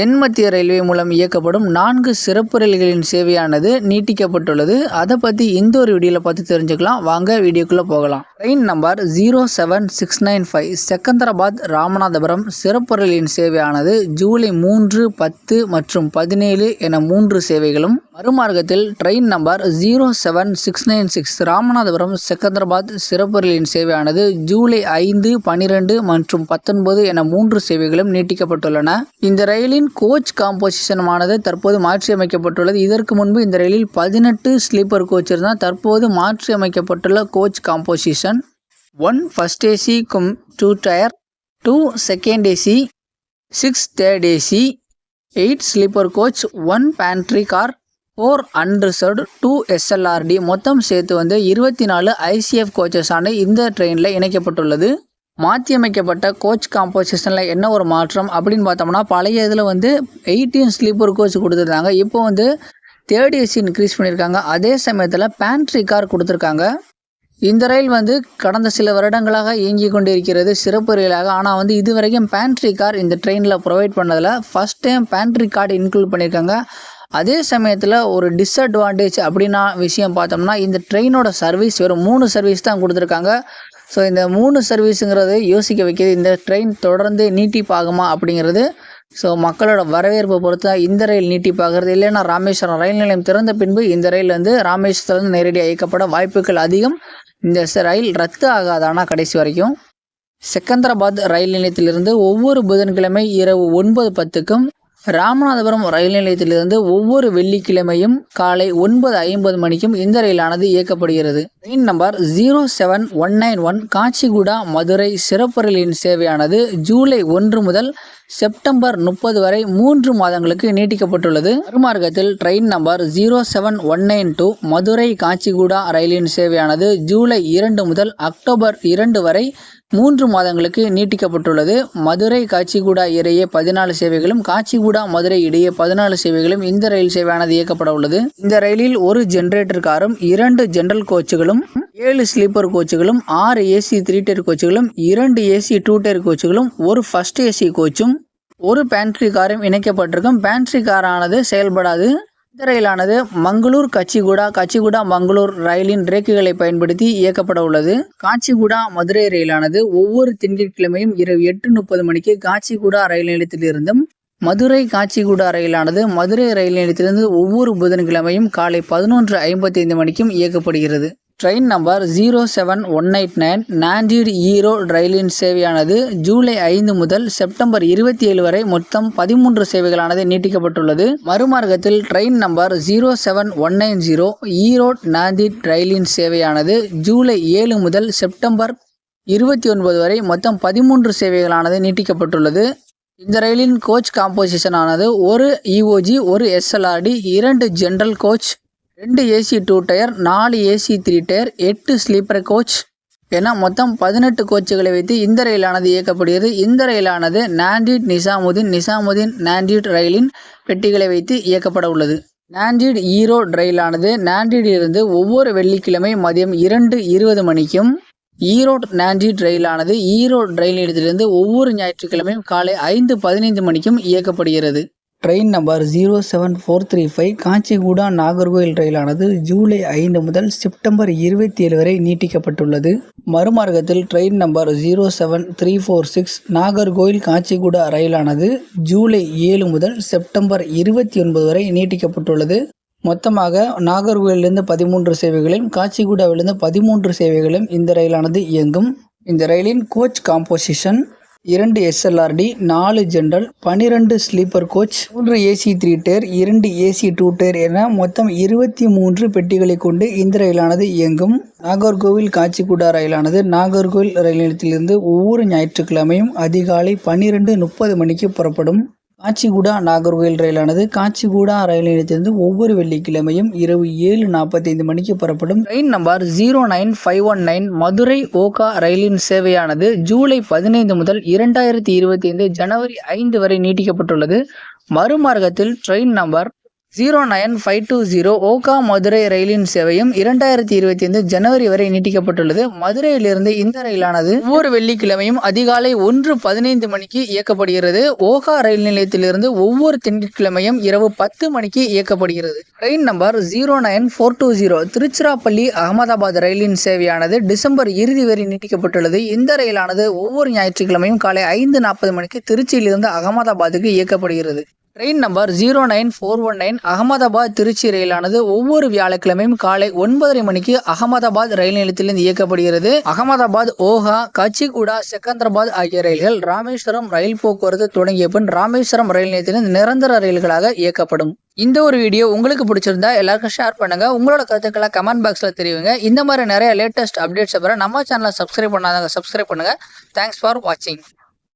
தென்மத்திய railway மூலம் இயக்கப்படும் நான்கு சிறப்பு ரயில்களின் சேவையானது நீட்டிக்கப்பட்டுள்ளது. அதை பற்றி இந்த ஒரு வீடியோவில் பார்த்து தெரிஞ்சுக்கலாம். வாங்க வீடியோக்குள்ளே போகலாம். Train number zero seven six nine five Secunderabad Ramanathapuram சிறப்பு ரயிலின் சேவையானது ஜூலை மூன்று பத்து மற்றும் பதினேழு என மூன்று சேவைகளும். மறுமார்க்கத்தில் train number zero seven six nine six Ramanathapuram Secunderabad சிறப்பு ரயிலின் சேவையானது ஜூலை ஐந்து பனிரெண்டு மற்றும் பத்தொன்பது என மூன்று சேவைகளும் நீட்டிக்கப்பட்டுள்ளன. இந்த ரயிலின் கோச் காம்போசிஷனுமானது தற்போது மாற்றியமைக்கப்பட்டுள்ளது. இதற்கு முன்பு இந்த ரயிலில் பதினெட்டு ஸ்லீப்பர் கோச் இருந்தால் தற்போது மாற்றியமைக்கப்பட்டுள்ள coach composition one first AC cum two tier two second AC six third AC eight sleeper coach one pantry car four unreserved two SLRD மொத்தம் சேர்த்து வந்து இருபத்தி நாலு ஐசிஎஃப் கோச்சஸான இந்த ட்ரெயினில் இணைக்கப்பட்டுள்ளது. மாற்றியமைக்கப்பட்ட கோச் காம்போசிஷனில் என்ன ஒரு மாற்றம் அப்படின்னு பார்த்தோம்னா பழைய இதில் வந்து எயிட்டீன் ஸ்லீப்பர் கோச் கொடுத்துருந்தாங்க. இப்போ வந்து தேர்ட் ஏசி இன்க்ரீஸ் பண்ணியிருக்காங்க. அதே சமயத்தில் பேண்ட்ரி கார் கொடுத்துருக்காங்க. இந்த ரயில் வந்து கடந்த சில வருடங்களாக இயங்கி கொண்டு இருக்கிறது சிறப்பு ரயிலாக ஆனால் வந்து இது வரைக்கும் பேண்ட்ரி கார் இந்த ட்ரெயினில் ப்ரொவைட் பண்ணதில் first time pantry car include பண்ணியிருக்காங்க. அதே சமயத்தில் ஒரு டிஸ்அட்வான்டேஜ் அப்படின்னா விஷயம் பார்த்தோம்னா இந்த ட்ரெயினோட சர்வீஸ் வெறும் மூணு சர்வீஸ் தான் கொடுத்துருக்காங்க. ஸோ இந்த மூணு சர்வீஸுங்கிறது யோசிக்க வைக்கிது இந்த ட்ரெயின் தொடர்ந்து நீட்டிப்பாகுமா அப்படிங்கிறது. ஸோ மக்களோட வரவேற்பை பொறுத்து இந்த ரயில் நீட்டிப்பாகிறது. இல்லைன்னா ராமேஸ்வரம் ரயில் நிலையம் திறந்த பின்பு இந்த ரயில் வந்து ராமேஸ்வரத்துலேருந்து நேரடியாக இயக்கப்பட வாய்ப்புகள் அதிகம். இந்த ரயில் ரத்து ஆகாதானா கடைசி வரைக்கும். செகந்தராபாத் ரயில் நிலையத்திலிருந்து ஒவ்வொரு புதன்கிழமை இரவு ஒன்பது பத்துக்கும் ராமநாதபுரம் ரயில் நிலையத்திலிருந்து ஒவ்வொரு வெள்ளிக்கிழமையும் காலை ஒன்பது ஐம்பது மணிக்கும் இந்த ரயிலானது இயக்கப்படுகிறது. Train number zero seven one nine one Kacheguda Madurai சிறப்பு ரயிலின் சேவையானது ஜூலை ஒன்று முதல் செப்டம்பர் முப்பது வரை மூன்று மாதங்களுக்கு நீட்டிக்கப்பட்டுள்ளது. மறுமார்க்கத்தில் train number zero seven one nine two Madurai Kacheguda ரயிலின் சேவையானது ஜூலை இரண்டு முதல் அக்டோபர் இரண்டு வரை மூன்று மாதங்களுக்கு நீட்டிக்கப்பட்டுள்ளது. மதுரை காச்சிகுடா இடையே பதினாலு சேவைகளும் காச்சிகுடா மதுரை இடையே பதினாலு சேவைகளும் இந்த ரயில் சேவையானது இயக்கப்பட உள்ளது. இந்த ரயிலில் ஒரு ஜெனரேட்டர் காரும் இரண்டு ஜெனரல் கோச்சுகளும் ஏழு ஸ்லீப்பர் கோச்சுகளும் ஆறு ஏசி த்ரீ டயர் கோச்சுகளும் இரண்டு ஏசி டூ டயர் கோச்சுகளும் ஒரு ஃபர்ஸ்ட் ஏசி கோச்சும் ஒரு பேண்ட்ரி காரும் இணைக்கப்பட்டிருக்கும். பேண்ட்ரி காரானது செயல்படாது. இந்த ரயிலானது மங்களூர் கச்சிகுடா கச்சிகுடா மங்களூர் ரயிலின் ரேக்குகளை பயன்படுத்தி இயக்கப்பட உள்ளது. காச்சிகுடா மதுரை ரயிலானது ஒவ்வொரு திங்கட்கிழமையும் இரவு எட்டு முப்பது மணிக்கு காச்சிகுடா ரயில் நிலையத்திலிருந்தும் மதுரை காச்சிகுடா ரயிலானது மதுரை ரயில் நிலையத்திலிருந்து ஒவ்வொரு புதன்கிழமையும் காலை பதினொன்று ஐம்பத்தைந்து மணிக்கும் இயக்கப்படுகிறது. Train number zero seven one eight nine Nanded Erode ரயிலின் சேவையானது ஜூலை ஐந்து முதல் செப்டம்பர் இருபத்தி ஏழு வரை மொத்தம் பதிமூன்று சேவைகளானது நீட்டிக்கப்பட்டுள்ளது. மறுமார்க்கத்தில் train number zero seven one nine zero Erode Nanded ரயிலின் சேவையானது ஜூலை ஏழு முதல் செப்டம்பர் இருபத்தி ஒன்பது வரை மொத்தம் பதிமூன்று சேவைகளானது நீட்டிக்கப்பட்டுள்ளது. இந்த ரயிலின் கோச் காம்போசிஷன் ஆனது ஒரு இஓஜி ஒரு எஸ்எல்ஆர்டி இரண்டு ஜென்ரல் கோச் ரெண்டு ஏசி டூ டயர் நாலு ஏசி த்ரீ டயர் எட்டு ஸ்லீப்பர் கோச் என மொத்தம் பதினெட்டு கோச்சுகளை வைத்து இந்த ரயிலானது இயக்கப்படுகிறது. இந்த ரயிலானது நாண்டிட் நிசாமுதீன் நிசாமுதீன் நாண்டிட் ரயிலின் பெட்டிகளை வைத்து இயக்கப்பட உள்ளது. நாண்டிட் ஈரோட் ரயிலானது நாண்டிடிலிருந்து ஒவ்வொரு வெள்ளிக்கிழமை மதியம் இரண்டு இருபது மணிக்கும் ஈரோட் நாண்டிட் ரயிலானது ஈரோட் ரயில் நிலையத்திலிருந்து ஒவ்வொரு ஞாயிற்றுக்கிழமையும் காலை ஐந்து பதினைந்து மணிக்கும் இயக்கப்படுகிறது. Train number zero seven four three five Kacheguda Nagercoil ரயிலானது July ஐந்து முதல் செப்டம்பர் இருபத்தி ஏழு வரை நீட்டிக்கப்பட்டுள்ளது. மறுமார்க்கத்தில் train number zero seven three four six Nagercoil Kacheguda ரயிலானது July ஏழு முதல் செப்டம்பர் இருபத்தி ஒன்பது வரை நீட்டிக்கப்பட்டுள்ளது. மொத்தமாக நாகர்கோயிலிருந்து பதிமூன்று சேவைகளும் காச்சிகுடாவிலிருந்து பதிமூன்று சேவைகளும் இந்த ரயிலானது இயங்கும். இந்த ரயிலின் கோச் காம்போசிஷன் இரண்டு எஸ்எல்ஆர்டி நாலு ஜென்ரல் பனிரெண்டு ஸ்லீப்பர் கோச் மூன்று ஏசி த்ரீ டேர் இரண்டு ஏசி டூ டேர் என மொத்தம் இருபத்தி மூன்று பெட்டிகளை கொண்டு இந்த ரயிலானது இயங்கும். நாகர்கோவில் காச்சிகுடா ரயிலானது நாகர்கோவில் ரயில் நிலையத்திலிருந்து ஒவ்வொரு ஞாயிற்றுக்கிழமையும் அதிகாலை பன்னிரெண்டு முப்பது மணிக்கு புறப்படும். காச்சிகுடா நாகர்கோயில் ரயிலானது காச்சிகுடா ரயில் நிலையத்திலிருந்து ஒவ்வொரு வெள்ளிக்கிழமையும் இரவு ஏழு நாற்பத்தைந்து மணிக்கு புறப்படும் train number zero nine five one nine Madurai Okha ரயிலின் சேவையானது ஜூலை பதினைந்து முதல் இரண்டாயிரத்தி இருபத்தி ஐந்து ஜனவரி ஐந்து வரை நீட்டிக்கப்பட்டுள்ளது. மறுமார்க்கத்தில் train number zero nine five two zero Okha Madurai ரயிலின் சேவையும் இரண்டாயிரத்தி இருபத்தி ஐந்து ஜனவரி வரை நீட்டிக்கப்பட்டுள்ளது. மதுரையிலிருந்து இந்த ரயிலானது ஒவ்வொரு வெள்ளிக்கிழமையும் அதிகாலை ஒன்று பதினைந்து மணிக்கு இயக்கப்படுகிறது. ஓகா ரயில் நிலையத்திலிருந்து ஒவ்வொரு திங்கட்கிழமையும் இரவு பத்து மணிக்கு இயக்கப்படுகிறது. Train number zero nine four two zero Tiruchirappalli Ahmedabad ரயிலின் சேவையானது டிசம்பர் இறுதி வரை நீட்டிக்கப்பட்டுள்ளது. இந்த ரயிலானது ஒவ்வொரு ஞாயிற்றுக்கிழமையும் காலை ஐந்து நாற்பது மணிக்கு திருச்சியிலிருந்து அகமதாபாத்துக்கு இயக்கப்படுகிறது. Train number zero nine four one nine Ahmedabad Trichy ரயிலானது ஒவ்வொரு வியாழக்கிழமையும் காலை ஒன்பதரை மணிக்கு அகமதாபாத் ரயில் நிலையத்திலிருந்து இயக்கப்படுகிறது. அகமதாபாத் ஓஹா கச்சிகுடா செகந்தராபாத் ஆகிய ரயில்கள் ராமேஸ்வரம் ரயில் போக்குவரத்து தொடங்கிய பின் ராமேஸ்வரம் ரயில் நிலையத்திலிருந்து நிரந்தர ரயில்களாக இயக்கப்படும். இந்த ஒரு வீடியோ உங்களுக்கு பிடிச்சிருந்தா எல்லாருக்கும் ஷேர் பண்ணுங்க. உங்களோட கருத்துக்களை கமெண்ட் பாக்ஸில் தெரிவிங்க. இந்த மாதிரி நிறைய லேட்டஸ்ட் அப்டேட்ஸ் அப்புறம் நம்ம சேனலை சப்ஸ்கிரைப் பண்ணாதவங்க சப்ஸ்கிரைப் பண்ணுங்க. தேங்க்ஸ் ஃபார் வாட்சிங்